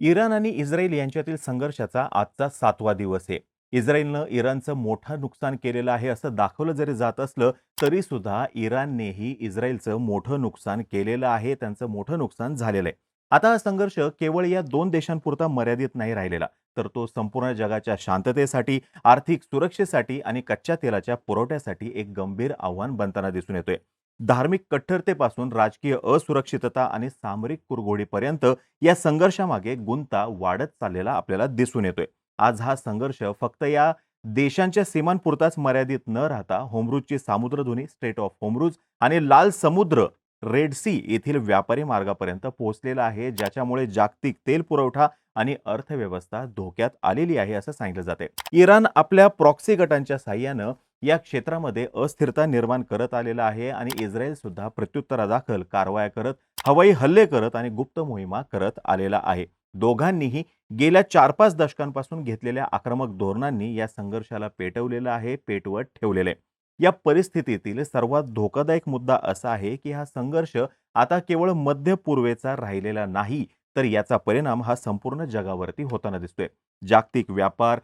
Iran आणि Israel यांच्यातील संघर्षाचा आजचा सातवा दिवस आहे. इस्रायलनं इराणचं मोठं नुकसान केलेलं आहे असं दाखवलं जरी जात असलं तरी सुद्धा इराणनेही इस्रायलचं मोठं नुकसान केलेलं आहे त्यांचं मोठं नुकसान झालेलं आहे. आता हा संघर्ष केवळ या दोन देशांपुरता मर्यादित नाही राहिलेला तर तो संपूर्ण जगाच्या शांततेसाठी आर्थिक सुरक्षेसाठी आणि कच्च्या तेलाच्या पुरवठ्यासाठी एक गंभीर आव्हान बनताना दिसून येतोय. धार्मिक कट्टरतेपासून राजकीय असुरक्षितता आणि सामरिक कुरघोडीपर्यंत या संघर्षामागे गुंता वाढत चाललेला आपल्याला दिसून येतोय. आज हा संघर्ष फक्त या देशांच्या सीमांपुरताच मर्यादित न राहता होमरूजची सामुद्रधुनी स्टेट ऑफ होमरूज आणि लाल समुद्र रेड सी येथील व्यापारी मार्गापर्यंत पोहोचलेला आहे ज्याच्यामुळे जागतिक तेल पुरवठा आणि अर्थव्यवस्था धोक्यात आलेली आहे असं सांगितलं जाते इराण आपल्या प्रॉक्सी गटांच्या साह्यानं या क्षेत्रामध्ये अस्थिरता निर्माण करत आलेला आहे आणि इस्रायल सुद्धा प्रत्युत्तरादाखल कारवाया करत हवाई हल्ले करत आणि गुप्त मोहिमा करत आलेला आहे. दोघांनीही गेल्या चार पाच दशकांपासून घेतलेल्या आक्रमक धोरणांनी या संघर्षाला पेटवलेलं आहे पेटवत ठेवलेलं आहे. या परिस्थितीतील सर्वात धोकादायक मुद्दा असा आहे की हा संघर्ष आता केवळ मध्य पूर्वेचा राहिलेला नाही तर याचा परिणाम हा संपूर्ण जगावरती होताना दिसतोय. जागतिक व्यापार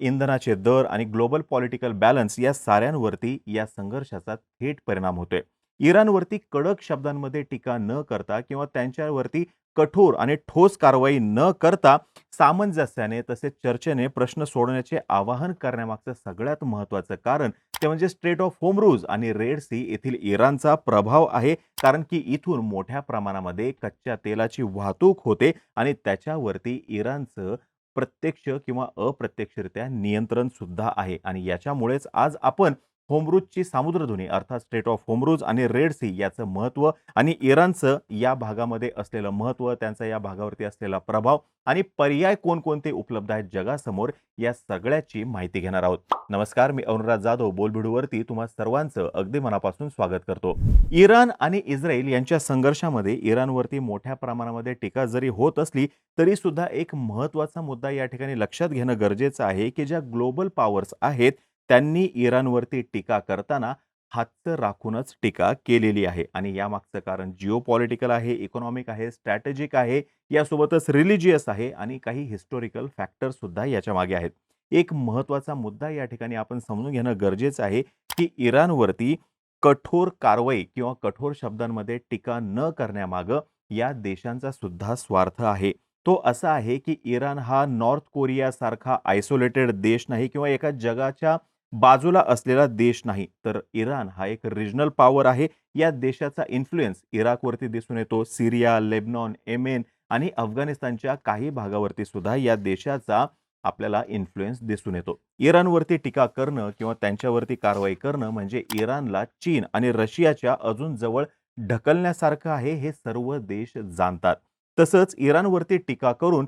इंधनाचे दर आणि ग्लोबल पॉलिटिकल बॅलन्स या साऱ्यांवरती या संघर्षाचा थेट परिणाम होतोय. इराणवरती कडक शब्दांमध्ये टीका न करता किंवा त्यांच्यावरती कठोर आणि ठोस कारवाई न करता सामंजस्याने तसेच चर्चेने प्रश्न सोडवण्याचे आवाहन करण्यामागचं सगळ्यात महत्त्वाचं कारण ते म्हणजे स्ट्रेट ऑफ होमरूज आणि रेड सी येथील इराणचा प्रभाव आहे. कारण की इथून मोठ्या प्रमाणामध्ये कच्च्या तेलाची वाहतूक होते आणि त्याच्यावरती इराणचं प्रत्यक्ष किंवा अप्रत्यक्षरित्या नियंत्रण सुद्धा आहे. आणि याच्यामुळेच आज आपण होमरूजची सामुद्रधुनी अर्थात स्टेट ऑफ होमरूज आणि रेड सी याचं महत्त्व आणि इराणचं या भागामध्ये असलेलं महत्त्व त्यांचा या भागावरती असलेला प्रभाव आणि पर्याय कोणकोणते उपलब्ध आहेत जगासमोर या सगळ्याची माहिती घेणार आहोत. नमस्कार मी अनुराग जाधव बोलबिडूवरती तुम्हा सर्वांचं अगदी मनापासून स्वागत करतो. इराण आणि इस्रायल यांच्या संघर्षामध्ये इराणवरती मोठ्या प्रमाणामध्ये टीका जरी होत असली तरी सुद्धा एक महत्त्वाचा मुद्दा या ठिकाणी लक्षात घेणं गरजेचं आहे की ज्या ग्लोबल पॉवर्स आहेत त्यांनी इराणवरती टीका करताना हातचं राखूनच टीका केलेली आहे. आणि यामागचं कारण जिओ पॉलिटिकल आहे इकॉनॉमिक आहे स्ट्रॅटेजिक आहे यासोबतच रिलिजियस आहे आणि काही हिस्टोरिकल फॅक्टरसुद्धा याच्या मागे आहेत. एक महत्त्वाचा मुद्दा या ठिकाणी आपण समजून घेणं गरजेचं आहे की इराणवरती कठोर कारवाई किंवा कठोर शब्दांमध्ये टीका न करण्यामागं या देशांचा सुद्धा स्वार्थ आहे. तो असा आहे की इराण हा नॉर्थ कोरियासारखा आयसोलेटेड देश नाही किंवा एका जगाच्या बाजूला असलेला देश नाही तर इराण हा एक रिजनल पॉवर आहे. या देशाचा इन्फ्लुएन्स इराकवरती दिसून येतो सिरिया लेबनॉन एमेन आणि अफगाणिस्तानच्या काही भागावरती सुद्धा या देशाचा आपल्याला इन्फ्लुएन्स दिसून येतो. इराणवरती टीका करणं किंवा त्यांच्यावरती कारवाई करणं म्हणजे इराणला चीन आणि रशियाच्या अजून जवळ ढकलण्यासारखं आहे हे सर्व देश जाणतात. तसंच इराणवरती टीका करून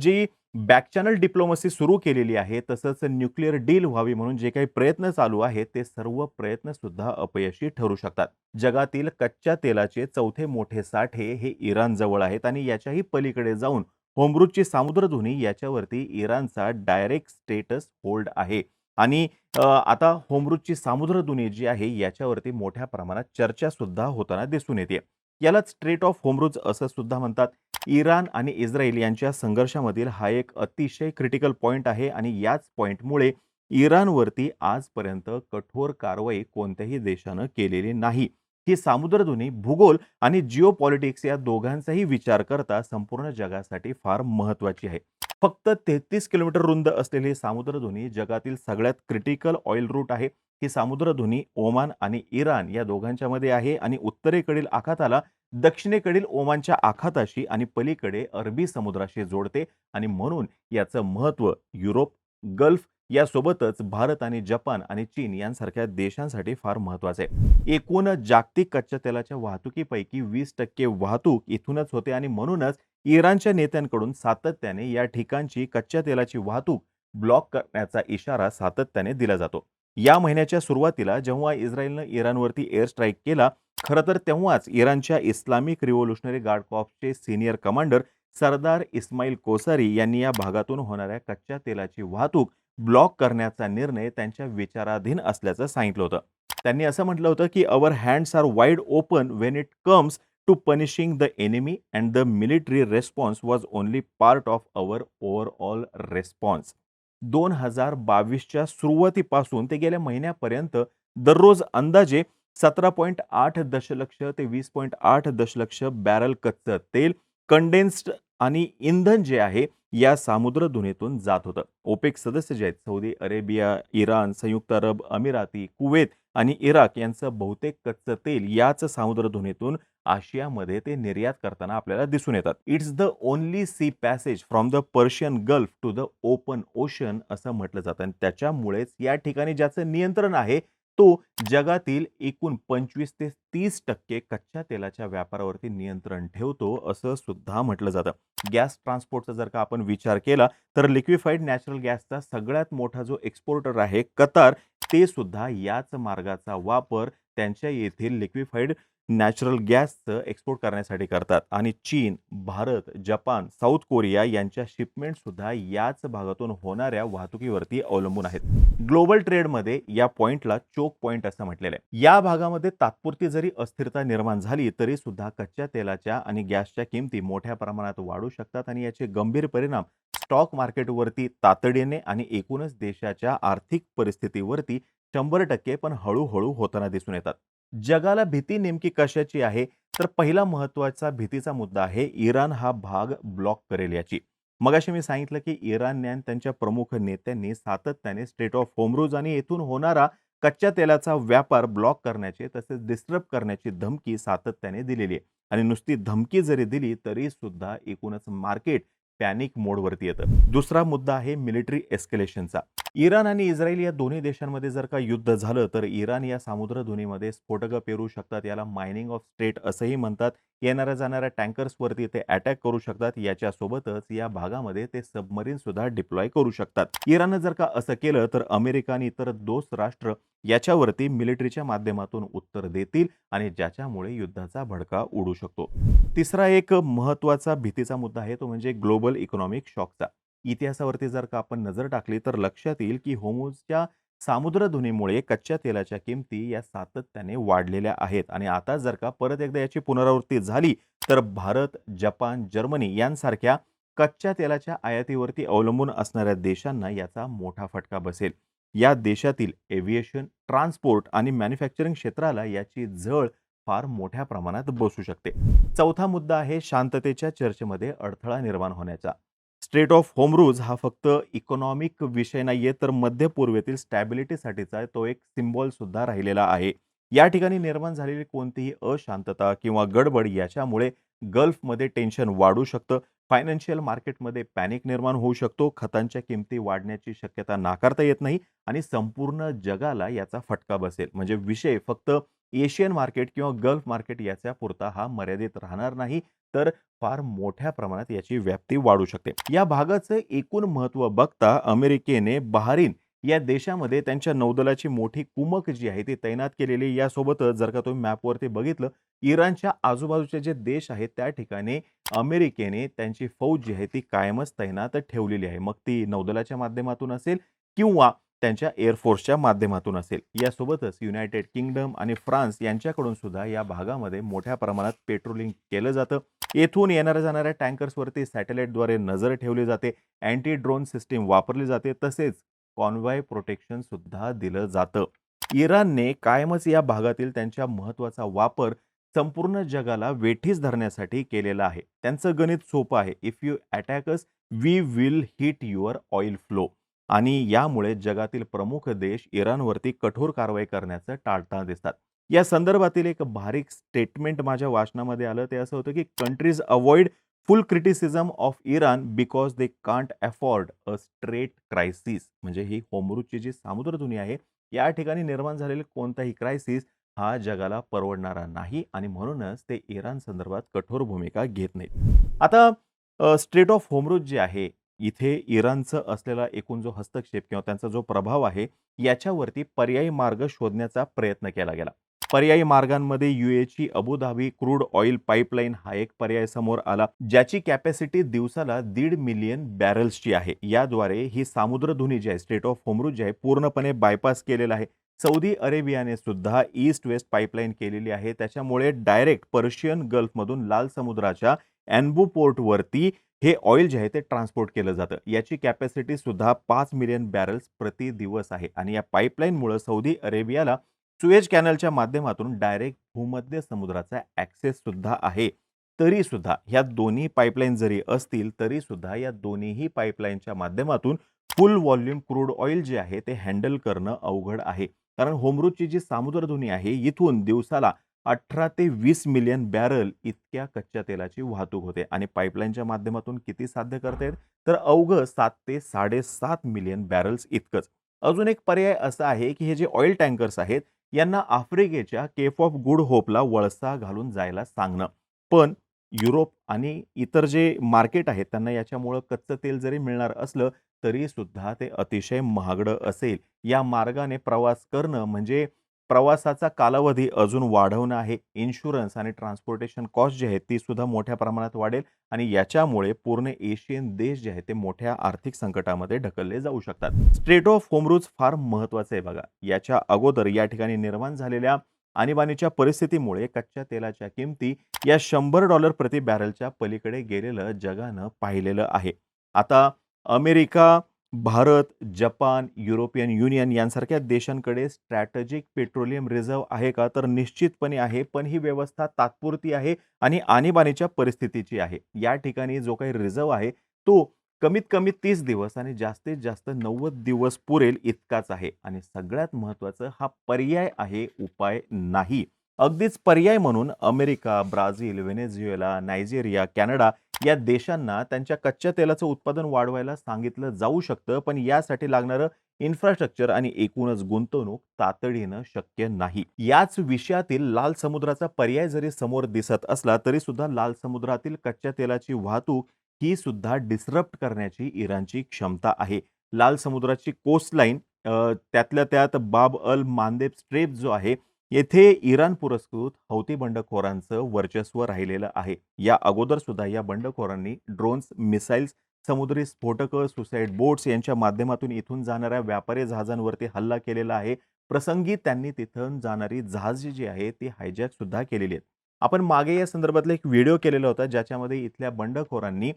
जी बॅक चॅनल डिप्लोमसी सुरू केलेली आहे तसंच न्यूक्लिअर डील व्हावी म्हणून जे काही प्रयत्न चालू आहेत ते सर्व प्रयत्न सुद्धा अपयशी ठरू शकतात. जगातील कच्च्या तेलाचे चौथे मोठे साठे हे इराण जवळ आहेत आणि याच्याही पलीकडे जाऊन होमरूजची सामुद्रधुनी याच्यावरती इराणचा डायरेक्ट स्टेटस होल्ड आहे. आणि आता होमरूजची सामुद्रधुनी जी आहे याच्यावरती मोठ्या प्रमाणात चर्चा सुद्धा होताना दिसून येते. यालाच स्ट्रेट ऑफ होमरूज असं सुद्धा म्हणतात. इराण आणि इस्रायल यांच्या संघर्षामधील हा एक अतिशय क्रिटिकल पॉईंट आहे आणि याच पॉईंटमुळे इराणवरती आजपर्यंत कठोर कारवाई कोणत्याही देशानं केलेली नाही. ही सामुद्रधुनी भूगोल आणि जिओ पॉलिटिक्स या दोघांचाही विचार करता संपूर्ण जगासाठी फार महत्त्वाची आहे. फक्त तेहतीस किलोमीटर रुंद असलेली ही सामुद्रधुनी जगातील सगळ्यात क्रिटिकल ऑइल रूट आहे. ही सामुद्रधुनी ओमान आणि इराण या दोघांच्यामध्ये आहे आणि उत्तरेकडील आखाताला दक्षिणेकडील ओमानच्या आखाताशी आणि पलीकडे अरबी समुद्राशी जोडते आणि म्हणून याचं महत्त्व युरोप गल्फ यासोबतच भारत आणि जपान आणि चीन यांसारख्या देशांसाठी फार महत्त्वाचं. आहे एकूण जागतिक कच्च्या तेलाच्या वाहतुकीपैकी वीस टक्के वाहतूक इथूनच होते आणि म्हणूनच इराणच्या नेत्यांकडून सातत्याने या ठिकाणची कच्च्या तेलाची वाहतूक ब्लॉक करण्याचा इशारा सातत्याने दिला जातो. या महिन्याच्या सुरुवातीला जेव्हा इस्रायलनं इराणवरती एअर स्ट्राईक केला खरं तर तेव्हाच इराणच्या इस्लामिक रिव्होल्युशनरी गार्ड कॉर्प्सचे सिनियर कमांडर सरदार इस्माईल कोसारी यांनी या भागातून होणाऱ्या कच्च्या तेलाची वाहतूक ब्लॉक करण्याचा निर्णय त्यांच्या विचाराधीन असल्याचं सांगितलं होतं. त्यांनी असं म्हटलं होतं की our hands are wide open when it comes to punishing the enemy and the military response was only part of our overall response दोन हजार बावीसच्या सुरुवातीपासून ते गेल्या महिन्यापर्यंत दररोज अंदाजे सतरा पॉईंट आठ दशलक्ष ते वीस पॉईंट आठ दशलक्ष बॅरल कच्चं तेल कंडेन्स्ड आणि इंधन जे आहे या सामुद्रधुनीतून जात होतं. ओपेक सदस्य जे आहेत सौदी अरेबिया इराण संयुक्त अरब अमिराती कुवेत आणि इराक यांचं बहुतेक कच्चं तेल याच सामुद्रधुनीतून आशियामध्ये ते निर्यात करताना आपल्याला दिसून येतात. It's the only sea passage from the Persian Gulf to the open ocean असं म्हटलं जातं. आणि त्याच्यामुळेच या ठिकाणी ज्याचं नियंत्रण आहे तो जगातील एकूण पंचवीस ते तीस टक्के कच्च्या तेलाच्या व्यापारावरती नियंत्रण ठेवतो असं सुद्धा म्हटलं जातं. गॅस ट्रान्सपोर्टचा जर का आपण विचार केला तर लिक्विफाईड नॅचरल गॅसचा सगळ्यात मोठा जो एक्सपोर्टर आहे कतार ते सुद्धा याच मार्गाचा वापर त्यांच्या येथील लिक्विफाईड नॅचरल गॅसचं एक्सपोर्ट करण्यासाठी करतात. आणि चीन भारत जपान साऊथ कोरिया यांच्या शिपमेंट सुद्धा याच भागातून होणाऱ्या वाहतुकीवरती अवलंबून आहेत. ग्लोबल ट्रेडमध्ये या पॉइंटला चोक पॉइंट असं म्हटलेलं आहे. या भागामध्ये तात्पुरती जरी अस्थिरता निर्माण झाली तरी सुद्धा कच्च्या तेलाच्या आणि गॅसच्या किमती मोठ्या प्रमाणात वाढू शकतात आणि याचे गंभीर परिणाम स्टॉक मार्केटवरती तातडीने आणि एकूणच देशाच्या आर्थिक परिस्थितीवरती शंभर टक्के पण हळूहळू होताना दिसून येतात. जगाला भीती नेमकी कशाची आहे? तर पहिला महत्त्वाचा भीतीचा मुद्दा आहे इराण हा भाग ब्लॉक करेल याची. मगाशी मी सांगितलं की इराणने आणि त्यांच्या प्रमुख नेत्यांनी सातत्याने स्टेट ऑफ होमरूज आणि येथून होणारा कच्च्या तेलाचा व्यापार ब्लॉक करण्याचे तसेच डिस्टर्ब करण्याची धमकी सातत्याने दिलेली आहे. आणि नुसती धमकी जरी दिली तरी सुद्धा एकूणच मार्केट पॅनिक मोडवरती येतं. दुसरा मुद्दा आहे मिलिटरी एस्केलेशनचा. इराण आणि इस्रायल या दोन्ही देशांमध्ये जर का युद्ध झालं तर इराण या सामुद्रधुनीमध्ये स्फोटकं पेरू शकतात. याला मायनिंग ऑफ स्टेट असंही म्हणतात. येणाऱ्या जाणाऱ्या टँकर्सवरती ते अटॅक करू शकतात. याच्यासोबतच या भागामध्ये ते सबमरीन सुद्धा डिप्लॉय करू शकतात. इराणनं जर का असं केलं तर अमेरिका आणि इतर दोस्त राष्ट्र याच्यावरती मिलिटरीच्या माध्यमातून उत्तर देतील आणि ज्याच्यामुळे युद्धाचा भडका उडू शकतो. तिसरा एक महत्त्वाचा भीतीचा मुद्दा आहे तो म्हणजे ग्लोबल इकॉनॉमिक शॉकचा. इतिहासावरती जर का आपण नजर टाकली तर लक्षात येईल की होमोजच्या सामुद्रधुनीमुळे कच्च्या तेलाच्या किमती या सातत्याने वाढलेल्या आहेत. आणि आता जर का परत एकदा याची पुनरावृत्ती झाली तर भारत जपान जर्मनी यांसारख्या कच्च्या तेलाच्या आयातीवरती अवलंबून असणाऱ्या देशांना याचा मोठा फटका बसेल. या देशातील एव्हिएशन ट्रान्सपोर्ट आणि मॅन्युफॅक्चरिंग क्षेत्राला याची झळ फार मोठ्या प्रमाणात बसू शकते. चौथा मुद्दा आहे शांततेच्या चर्चेमध्ये अडथळा निर्माण होण्याचा. स्टेट ऑफ होमरूज हा फक्त इकॉनॉमिक विषय नाहीये तर मध्य पूर्वेतील स्टॅबिलिटीसाठीचा तो एक सिम्बॉल सुद्धा राहिलेला आहे. या ठिकाणी निर्माण झालेली कोणतीही अशांतता किंवा गडबड याच्यामुळे गल्फमध्ये टेन्शन वाढू शकतं. फायनान्शियल मार्केटमध्ये पॅनिक निर्माण होऊ शकतो. खतांच्या किमती वाढण्याची शक्यता नाकारता येत नाही आणि संपूर्ण जगाला याचा फटका बसेल. म्हणजे विषय फक्त एशियन मार्केट किंवा गल्फ मार्केट याच्या पुरता हा मर्यादित राहणार नाही तर फार मोठ्या प्रमाणात याची व्याप्ती वाढू शकते. या भागाचं एकूण महत्त्व बघता अमेरिकेने बहारीन या देशामध्ये त्यांच्या नौदलाची मोठी कुमक जी आहे ती तैनात केलेली यासोबतच जर का तुम्ही मॅपवरती बघितलं इराणच्या आजूबाजूचे जे देश आहेत त्या ठिकाणी अमेरिकेने त्यांची फौज जी आहे ती कायमच तैनात ठेवलेली आहे. मग ती नौदलाच्या माध्यमातून असेल किंवा त्यांच्या एअरफोर्सच्या माध्यमातून असेल. यासोबतच युनायटेड किंगडम आणि फ्रान्स यांच्याकडून सुद्धा या भागामध्ये मोठ्या प्रमाणात पेट्रोलिंग केलं जातं. येथून येणाऱ्या जाणाऱ्या टँकर्सवरती सॅटेलाईटद्वारे नजर ठेवली जाते. अँटी ड्रोन सिस्टीम वापरली जाते. तसेच कॉन्व्हाय प्रोटेक्शन सुद्धा दिलं जातं. इराणने कायमच या भागातील त्यांच्या महत्त्वाचा वापर संपूर्ण जगाला वेठीस धरण्यासाठी केलेला आहे. त्यांचं गणित सोपं आहे. If you attacks we will hit your oil flow आणि यामुळे जगातील प्रमुख देश इराणवरती कठोर कारवाई करण्याचं टाळताना दिसतात. या संदर्भातील एक बारीक स्टेटमेंट माझ्या वाचनामध्ये आलं. ते असं होतं की countries avoid full criticism of Iran because they can't afford a strait crisis म्हणजे ही होमरूची जी सामुद्रधुनी आहे या ठिकाणी निर्माण झालेले कोणताही क्रायसिस हा जगाला परवडणारा नाही आणि म्हणूनच ते इराण संदर्भात कठोर भूमिका घेत नाहीत. आता स्ट्रेट ऑफ होमरूज जे आहे इथे इराणचं असलेला एकूण जो हस्तक्षेप किंवा त्यांचा जो प्रभाव आहे याच्यावरती पर्यायी मार्ग शोधण्याचा प्रयत्न केला गेला. पर्यायी मार्गांमध्ये युएची Abu Dhabi crude oil pipeline हा एक पर्याय समोर आला ज्याची कॅपॅसिटी दिवसाला दीड मिलियन बॅरल्सची आहे. याद्वारे ही सामुद्रधुनी जी आहे स्टेट ऑफ होमरूज जी आहे पूर्णपणे बायपास केलेला आहे. सौदी अरेबियाने सुद्धा ईस्ट वेस्ट पाईपलाईन केलेली आहे. त्याच्यामुळे डायरेक्ट पर्शियन गल्फमधून लाल समुद्राच्या अॅन्बू पोर्टवरती हे ऑइल जे आहे ते ट्रान्सपोर्ट केलं जातं. याची कॅपॅसिटी सुद्धा पाच मिलियन बॅरल्स प्रति दिवस आहे. आणि या पाईपलाईनमुळं सौदी अरेबियाला सुएज कॅनलच्या माध्यमातून डायरेक्ट भूमध्य समुद्राचा ॲक्सेस सुद्धा आहे. तरी सुद्धा ह्या दोन्ही पाईपलाईन जरी असतील तरी सुद्धा या दोन्हीही पाईपलाईनच्या माध्यमातून फुल व्हॉल्यूम क्रूड ऑइल जे आहे ते हँडल करणं अवघड आहे. कारण होमरूजची जी सामुद्रधुनी आहे इथून दिवसाला अठरा ते वीस मिलियन बॅरल इतक्या कच्च्या तेलाची वाहतूक होते आणि पाईपलाईनच्या माध्यमातून किती साध्य करतायत तर अवघं सात ते साडेसात मिलियन बॅरल्स इतकंच. अजून एक पर्याय असा आहे की हे जे ऑइल टँकर्स आहेत यांना आफ्रिकेच्या केप ऑफ गुड होपला वळसा घालून जायला सांगणं. पण युरोप आणि इतर जे मार्केट आहेत त्यांना याच्यामुळं कच्चं तेल जरी मिळणार असलं तरी सुद्धा ते अतिशय महागडं असेल. या मार्गाने प्रवास करणं म्हणजे प्रवासाचा कालावधी अजून वाढवणं आहे. इन्शुरन्स आणि ट्रान्सपोर्टेशन कॉस्ट जी आहे ती सुद्धा मोठ्या प्रमाणात वाढेल आणि याच्यामुळे पूर्ण एशियन देश जे आहे ते मोठ्या आर्थिक संकटामध्ये ढकलले जाऊ शकतात. स्ट्रेट ऑफ होमरूज फार महत्वाचं आहे बघा. याच्या अगोदर या ठिकाणी निर्माण झालेल्या आणीबाणीच्या परिस्थितीमुळे कच्च्या तेलाच्या किमती या शंभर डॉलर प्रति बॅरलच्या पलीकडे गेलेलं जगानं पाहिलेलं आहे. आता America Bharat Japan European Union यांसारख्या देशांकडे स्ट्रॅटेजिक पेट्रोलियम रिझर्व्ह आहे का? तर निश्चितपणे आहे पण ही व्यवस्था तात्पुरती आहे आणि आणीबाणीच्या परिस्थितीची आहे. या ठिकाणी जो काही रिझर्व्ह आहे तो कमीत कमी तीस दिवस आणि जास्तीत जास्त नव्वद दिवस पुरेल इतकाच आहे. आणि सगळ्यात महत्त्वाचं हा पर्याय आहे उपाय नाही. अगदीच पर्याय म्हणून America Brazil Venezuela Nigeria Canada या देशांना त्यांच्या कच्च्या तेलाचं उत्पादन वाढवायला सांगितलं जाऊ शकतं पण यासाठी लागणारं इन्फ्रास्ट्रक्चर आणि एकूणच गुंतवणूक तातडीनं शक्य नाही. याच विषयातील लाल समुद्राचा पर्याय जरी समोर दिसत असला तरी सुद्धा लाल समुद्रातील कच्च्या तेलाची वाहतूक ही सुद्धा डिसरप्ट करण्याची इराणची क्षमता आहे. लाल समुद्राची कोस्टलाईन त्यातल्या त्यात बाब अल मांदेब स्ट्रेप जो आहे येथे इराण पुरस्कृत हौती बंडखोरांचं वर्चस्व राहिलेलं आहे. या अगोदर सुद्धा या बंडखोरांनी ड्रोन्स मिसाईल्स समुद्री स्फोटकं सुसाईड बोट्स यांच्या माध्यमातून इथून जाणाऱ्या व्यापारी जहाजांवरती हल्ला केलेला आहे. प्रसंगी त्यांनी तिथून जाणारी जहाज जी आहे ती हायजॅक सुद्धा केलेली आहेत आपण मागे या संदर्भातला एक व्हिडिओ केलेला होता ज्याच्यामध्ये इथल्या बंडखोरांनी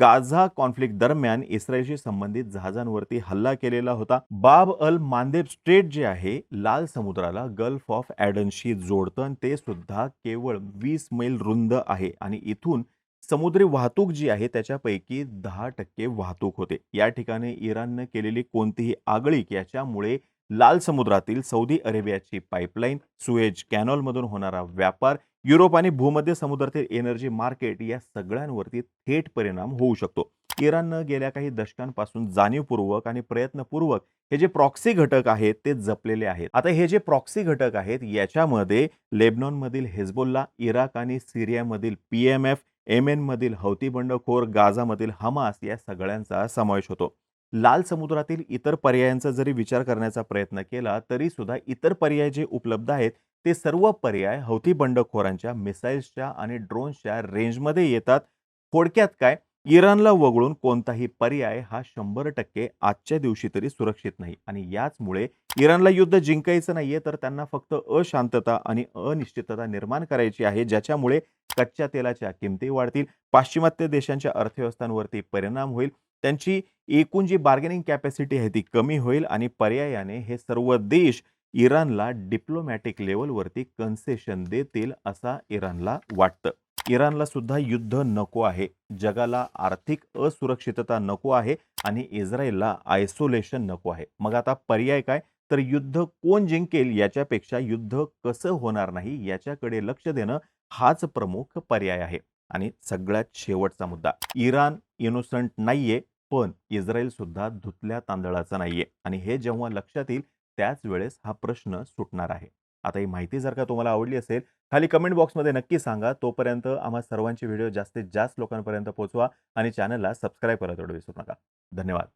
गाझा कॉन्फ्लिक्ट दरम्यान इस्रायलशी संबंधित जहाजांवरती हल्ला केलेला होता. बाब अल मांदेब स्ट्रेट जे आहे लाल समुद्राला गल्फ ऑफ ॲडनशी जोडतं आणि ते सुद्धा केवळ वीस मैल रुंद आहे आणि इथून समुद्री वाहतूक जी आहे त्याच्यापैकी दहा टक्के वाहतूक होते. या ठिकाणी इराणनं केलेली कोणतीही आगळीक याच्यामुळे लाल समुद्रातील सौदी अरेबियाची पाईपलाईन सुएज कॅनॉलमधून होणारा व्यापार युरोप आणि भूमध्य समुद्रातील एनर्जी मार्केट या सगळ्यांवरती थेट परिणाम होऊ शकतो. इराणनं गेल्या काही दशकांपासून जाणीवपूर्वक आणि प्रयत्नपूर्वक हे जे प्रॉक्सी घटक आहेत ते जपलेले आहेत. आता हे जे प्रॉक्सी घटक आहेत याच्यामध्ये लेबनॉनमधील हेजबोल्ला इराक आणि सिरियामधील पी एम एफ एमएनमधील हौती बंडखोर गाझामधील हमास या सगळ्यांचा समावेश होतो. लाल समुद्रातील इतर पर्यायांचा जरी विचार करण्याचा प्रयत्न केला तरी सुद्धा इतर पर्याय जे उपलब्ध आहेत ते सर्व पर्याय हौती बंडखोरांच्या मिसाईल्सच्या आणि ड्रोन्सच्या रेंजमध्ये येतात. थोडक्यात काय? इराणला वगळून कोणताही पर्याय हा शंभर टक्के आजच्या दिवशी तरी सुरक्षित नाही आणि याचमुळे इराणला युद्ध जिंकायचं नाहीये तर त्यांना फक्त अशांतता आणि अनिश्चितता निर्माण करायची आहे ज्याच्यामुळे कच्च्या तेलाच्या किमती वाढतील पाश्चिमात्य देशांच्या अर्थव्यवस्थांवरती परिणाम होईल त्यांची एकूण जी बार्गेनिंग कॅपॅसिटी आहे ती कमी होईल आणि पर्यायाने हे सर्व देश इराणला डिप्लोमॅटिक लेवलवरती कन्सेशन देतील असा इराणला वाटतं. इराणला सुद्धा युद्ध नको आहे. जगाला आर्थिक असुरक्षितता नको आहे आणि इस्रायलला आयसोलेशन नको आहे. मग आता पर्याय काय? तर युद्ध कोण जिंकेल याच्यापेक्षा युद्ध कसं होणार नाही याच्याकडे लक्ष देणं हाच प्रमुख पर्याय आहे. आणि सगळ्यात शेवटचा मुद्दा इराण इनोसंट नाहीये पण इस्रायल सुद्धा धुतल्या तांदळाचा नाहीये. आणि हे जेव्हा लक्षात येईल त्याच वेळेस हा प्रश्न सुटणार आहे. आता ही माहिती जर का तुम्हाला आवडली असेल खाली कमेंट बॉक्समध्ये नक्की सांगा. तोपर्यंत आम्हा सर्वांची व्हिडिओ जास्तीत जास्त लोकांपर्यंत पोहोचवा आणि चॅनलला सबस्क्राईब करायला विसरू नका. धन्यवाद.